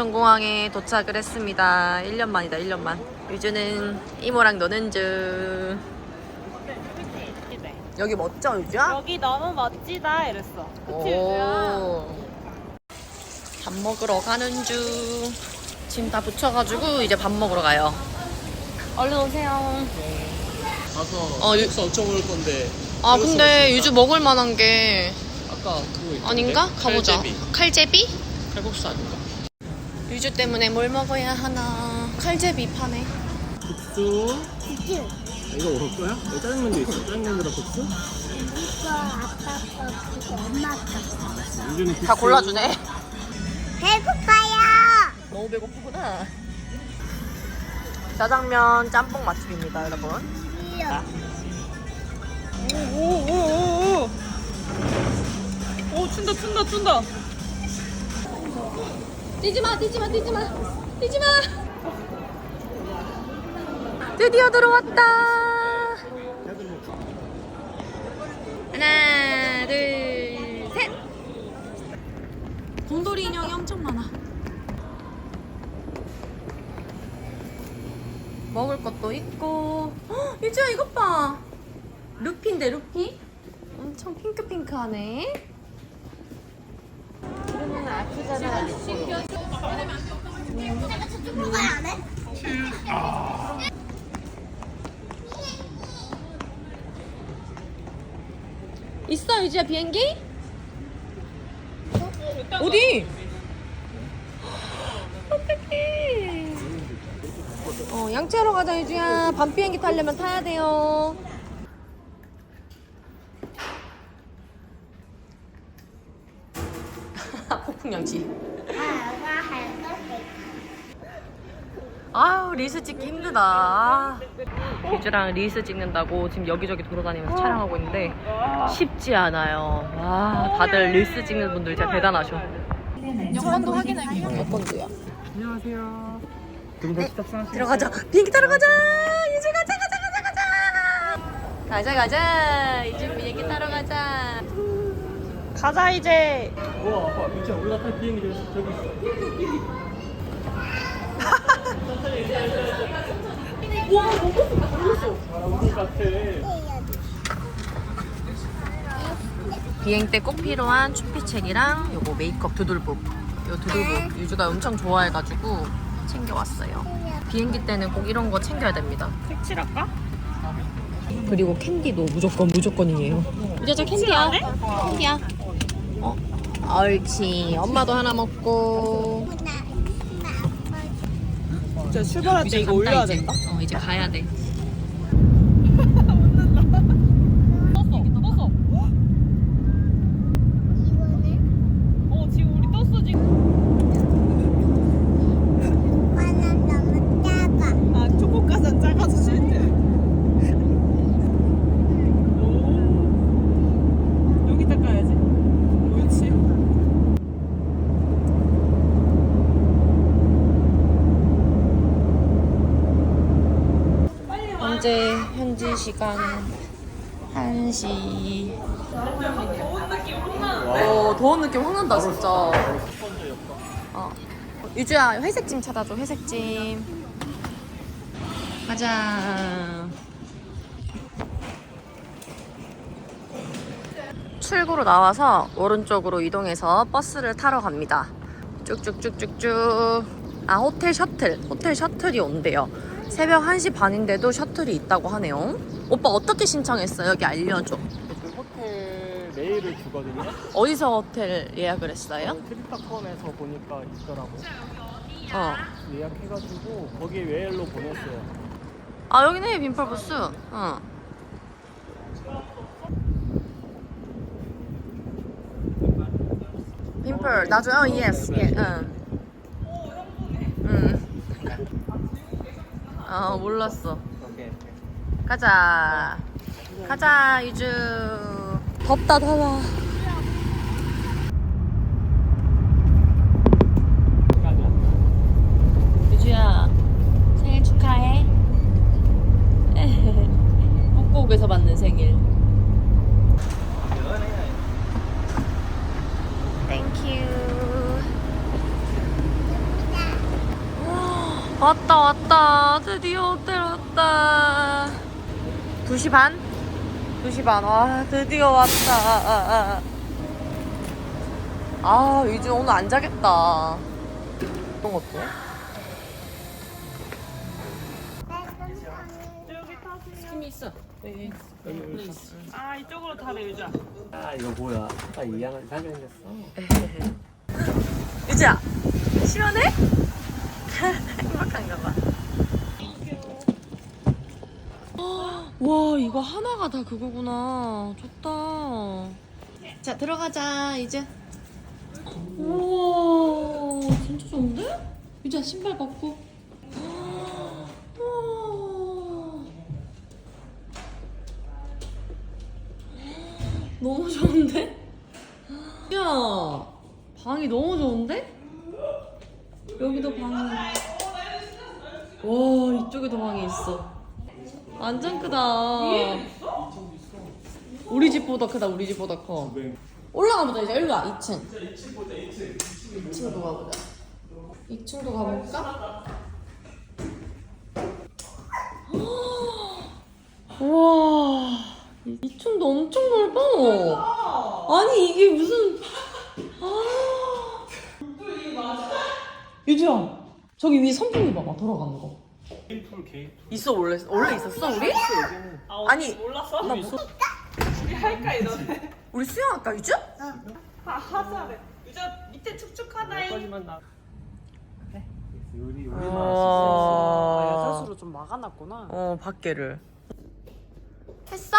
인천공항에 도착을 했습니다. 1년 만이다, 1년 만. 유주는 이모랑 노는 중. 여기 멋져, 유주야? 여기 너무 멋지다 이랬어. 그치 유주야? 오. 밥 먹으러 가는 중. 짐 다 붙여가지고 이제 밥 먹으러 가요. 얼른 오세요. 가서 어, 유- 육수 엄청 먹을 건데 아 근데 유주 먹을 만한 게 아까 그거 있던데? 아닌가? 가보자. 칼제비. 칼제비? 칼국수 아닌가? 유주 때문에 뭘 먹어야 하나. 칼제비 파네. 국수 이거 먹을 거야? 여기 짜장면도 있어 짜장면이랑 국수? 이거 아빠 거 그거 엄마 거 국수 다 골라주네. 배고파요 너무 배고프구나. 짜장면 짬뽕 맛집입니다, 여러분. 이요 오오 오 오. 오 춘다 춘다 춘다. 뛰지 마, 뛰지 마, 뛰지 마, 뛰지 마. 드디어 들어왔다. 하나, 둘, 셋. 곰돌이 인형이 엄청 많아. 먹을 것도 있고. 헉, 유주야 이것 봐. 루피인데 루피? 엄청 핑크핑크하네. 해? 있어 유지야 비행기? 어디? 어떡해 어 양치하러 가자 유주야 밤 비행기 타려면 타야 돼요 할거 아우 리스 찍기 힘들다. 아. 유주랑 리스 찍는다고 지금 여기저기 돌아다니면서 촬영하고 있는데 쉽지 않아요. 와 다들 리스 찍는 분들 진짜 대단하셔. 여권도 확인할게요 여권도요? 안녕하세요. 그럼 같이 탑승하세요 들어가자. 비행기 타러 가자! 유주 가자 가자 가자 가자! 가자 가자! 유주 비행기 타러 가자 가자 이제. 우와 아빠 유치야 올라탈 비행기 저기 있어. 저기 있어 와 먹었어 먹었어 같아 비행 때 꼭 필요한 추피책이랑 요거 메이크업 두들북 요 두들북 유주가 엄청 좋아해가지고 챙겨왔어요. 비행기 때는 꼭 이런 거 챙겨야 됩니다. 색칠할까? 그리고 캔디도 무조건 무조건이에요. 유자자 캔디야. 캔디야 어 옳지 엄마도 하나 먹고 이제 출발할 때 이거 올려야 이제. 된다. 어 이제 가야 돼 떴어 떴어. 이거는 어 지금 우리 떴어 지금. 바나나 너무 작아 아 초코 가산 작아서 싫대. 오. 여기다 까야지. 옳지. 현재 현지 시간 1시. 어 더운 느낌 확 난다 진짜. 어. 유주야 회색찜 찾아줘 회색찜 가자. 출구로 나와서 오른쪽으로 이동해서 버스를 타러 갑니다. 쭉쭉쭉쭉쭉. 아 호텔 셔틀. 호텔 셔틀이 온대요 새벽 1시 반인데도 셔틀이 있다고 하네요 오빠 어떻게 신청했어 여기 알려줘 그 호텔 메일을 주거든요 어디서 호텔 예약을 했어요? 트리타컴에서 보니까 있더라고 어. 예약해가지고 거기 메일로 보냈어요 아 여기네 빈펄버스. 어. 빈펄 어 예스 예 응. 응. 어 몰랐어. 오케이 가자. 가자 유주. 덥다 더워. 유주야 생일 축하해. 북곡에서 맞는 생일. 땡큐. 왔다 왔다 드디어 호텔 왔다 2시 반? 2시 반. 와, 드디어 왔다. 아, 이제 오늘 안 자겠다. 어떤 것도? 여기 타세요. 힘이 있어. 네. 아 이쪽으로 타래 유자. 아 이거 뭐야? 아까 이양한 사진 생겼어. 유지야, 시원해? 행복한가 봐. 와, 이거 하나가 다 그거구나. 좋다. 자, 들어가자, 이제. 우와, 진짜 좋은데? 유지야, 신발 벗고. 우와. 너무 좋은데? 야, 방이 너무 좋은데? 여기도 방이. 와, 이쪽에도 방이 있어. 완전 크다. 우리 집보다 크다, 우리 집보다 커. 올라가 보자, 이제 일로 와, 2층. 2층도 가보자. 2층도 가볼까? 와, 2층도 엄청 넓어. 아니, 이게 무슨. 아. 유지야, 저기 위에 선풍기 봐봐, 돌아가는 거. 게임풀 게임. 있어, 원래, 원래 있었어, 우리? 아, 아니, 몰랐어? 나 뭐, 우리 할까 이러네. 우리 수영할까, 유주? 아 하자래. 유자 밑에 축축하다잉. 여기까지만 나. 우리 우리 아, 여자수로 좀 막아놨구나. 어, 밖에를. 했어?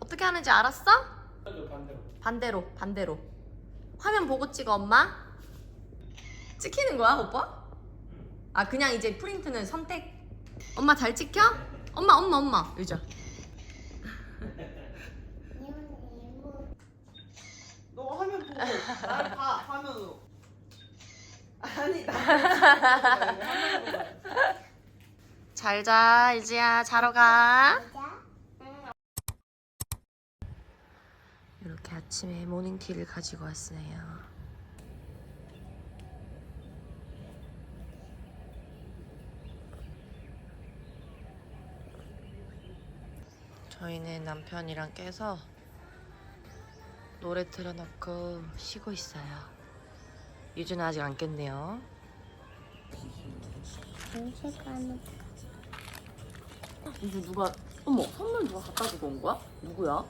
어떻게 하는지 알았어? 반대로, 반대로. 화면 보고 찍어, 엄마. 찍히는 거야, 오빠? 아, 그냥 이제 프린트는 선택. 엄마 잘 찍혀? 엄마, 엄마, 엄마. 의자. 너 화면 보고 나를 봐 화면으로. 아니 나. 잘 자, 이지야. 자러 가. 이렇게 아침에 모닝티를 가지고 왔어요. 저희는 남편이랑 깨서 노래 틀어놓고 쉬고 있어요. 유주는 아직 안 깼네요. 이거 누가 어머 선물 누가 갖다 주고 온 거야? 누구야?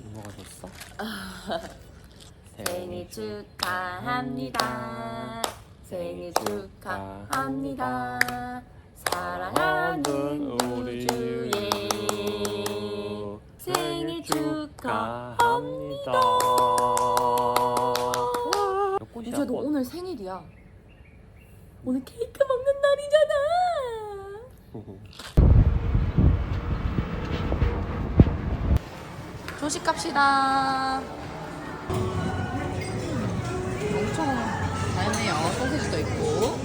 이모가 줬어? 생일 축하합니다. 생일 축하합니다. 사랑하는 우주의 축하합니다. 유주야 너 오늘 생일이야. 오늘 케이크 먹는 날이잖아. 조식 갑시다. 엄청 다양해요. 소세지도 있고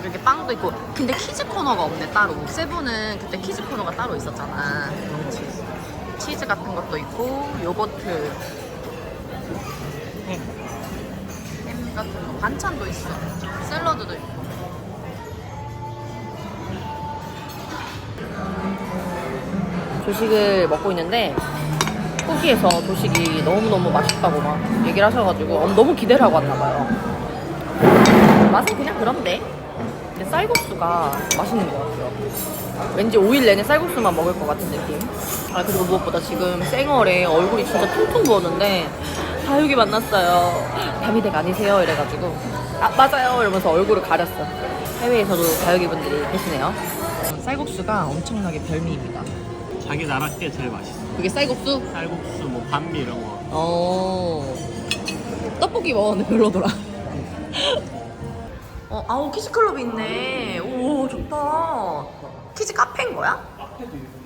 이렇게 빵도 있고. 근데 키즈 코너가 없네 따로. 세부는 그때 키즈 코너가 따로 있었잖아. 치즈. 같은 것도 있고 요거트. 햄. 햄 같은 거 반찬도 있어. 샐러드도 있고. 조식을 먹고 있는데 후기에서 조식이 너무너무 맛있다고 막 얘기를 하셔가지고 어, 너무 기대를 하고 왔나 봐요. 맛은 그냥 그런데 근데 쌀국수가 맛있는 것 같아요. 왠지 5일 내내 쌀국수만 먹을 것 같은 느낌. 아 그리고 무엇보다 지금 쌩얼에 얼굴이 진짜 퉁퉁 부었는데 다육이 만났어요. 다미댁 아니세요? 이래가지고 아 맞아요 이러면서 얼굴을 가렸어. 해외에서도 다육이 분들이 계시네요. 쌀국수가 엄청나게 별미입니다. 자기 나라 게 제일 맛있어. 그게 쌀국수? 쌀국수, 뭐 반미 이런 거. 어 떡볶이 먹었는데 별로더라. 어 아우 키즈 클럽이 있네. 오 좋다. 키즈 카페인 거야? 오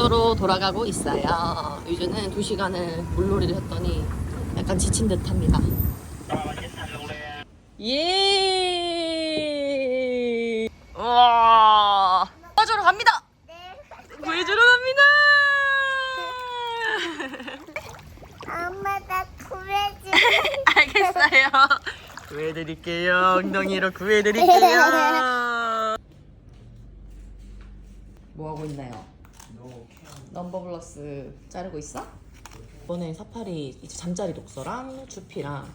숙소로 돌아가고 있어요. 유주는 두 시간을 물놀이를 했더니 약간 지친 듯합니다. 예. 와. 구해주러 갑니다. 구해주러 갑니다. 엄마 나 구해줘. 알겠어요. 구해드릴게요. 엉덩이로 구해드릴게요. 뭐 하고 있나요? 넘버 플러스 자르고 있어? 이번에 사파리 이제 잠자리 독서랑 주피랑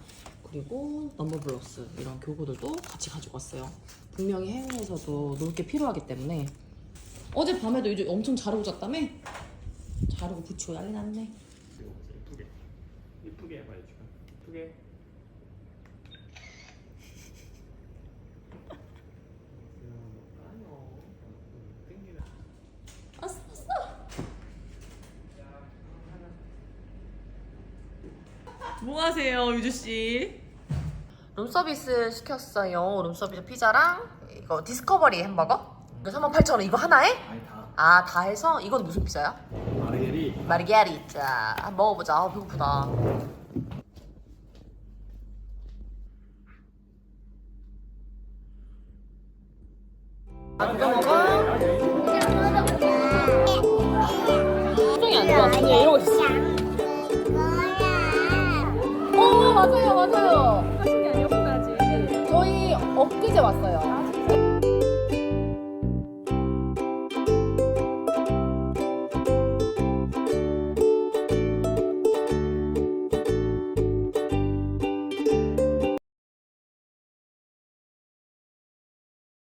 그리고 넘버 블러스 이런 교구들도 같이 가지고 왔어요. 분명히 해외에서도 놀 게 필요하기 때문에 어제 밤에도 이제 엄청 자르고 잤다며? 자르고 붙이고 난리 났네. 예쁘게 예쁘게 해봐 이주가 예쁘게 왔어 왔어. 뭐 하세요 유주 씨? 룸서비스 시켰어요. 룸서비스 피자랑 이거 디스커버리 햄버거. 이거 38,000원 이거 하나에? 아니 다 아 다 해서 이건 무슨 피자야? 마르게리 마르게리타. 한번 먹어보자. 아, 배고프다. 아, 누가 먹어? 표정이 안 좋아. 그냥 이러고 있어. 어, 맞아요, 맞아요. 하신 게 아니었구나, 아직. 저희 엊그제 왔어요.